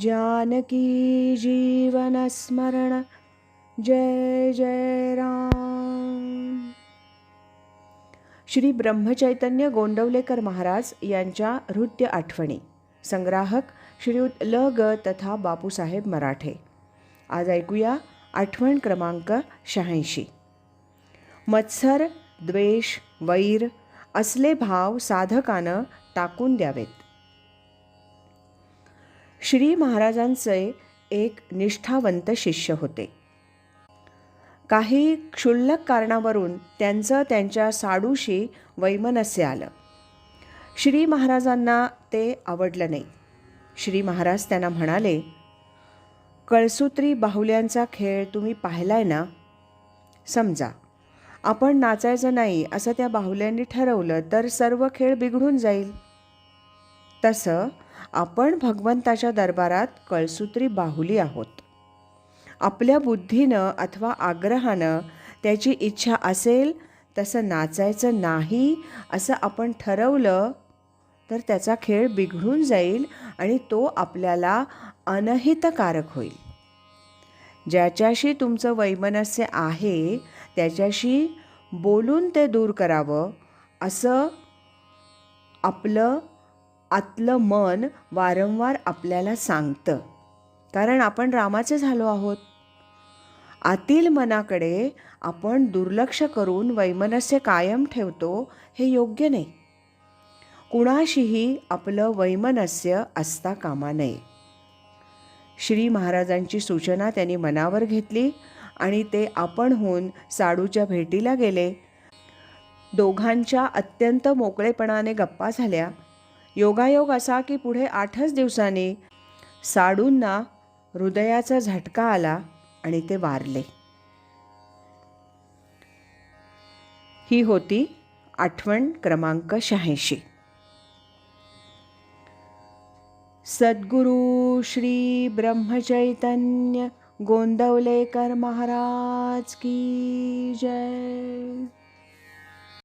जानकी जीवनस्मरण जय जय राम। श्री ब्रह्मचैतन्य गोंडवलेकर महाराज यांच्या नृत्य आठवणी। संग्राहक श्रीयुत ल ग तथा बापूसाहेब मराठे। आज ऐकूया आठवण क्रमांक शहाऐंशी। मत्सर द्वेष वैर असले भाव साधकानं टाकून द्यावेत। श्री महाराजांचे एक निष्ठावंत शिष्य होते. काही क्षुल्लक कारणावरून त्यांचं त्यांच्या साडूशी वैमनस्य आलं. श्री महाराजांना ते आवडलं नाही. श्री महाराज त्यांना म्हणाले कळसूत्री बाहुल्यांचा खेळ तुम्ही पाहिलाय ना? समजा. आपण नाचायचं नाही असं त्या बाहुल्यांनी ठरवलं तर सर्व खेळ बिघडून जाईल. तसं आपण भगवंताच्या दरबारात कळसूत्री बाहुली आहोत. आपल्या बुद्धीनं अथवा आग्रहानं त्याची इच्छा असेल तसं नाचायचं नाही असं आपण ठरवलं तर त्याचा खेळ बिघडून जाईल आणि तो आपल्याला अनहितकारक होईल. ज्याच्याशी तुमचं वैमनस्य आहे त्याच्याशी बोलून ते दूर करावं असं आपलं आतलं मन वारंवार आपल्याला सांगतं. कारण आपण रामाचे झालो आहोत. आतील मनाकडे आपण दुर्लक्ष करून वैमनस्य कायम ठेवतो हे योग्य नाही. कुणाशीही आपलं वैमनस्य असता कामा नये. श्री महाराजांची सूचना त्यांनी मनावर घेतली आणि ते आपणहून साडूच्या भेटीला गेले. दोघांच्या अत्यंत मोकळेपणाने गप्पा झाल्या. योगायोग असा की पुढे आठच दिवसांनी साडूंना हृदयाचा झटका आला आणि ते वारले. ही होती आठवण क्रमांक शहाऐंशी. सद्गुरु श्री ब्रह्मचैतन्य गोंदवलेकर महाराज की जय.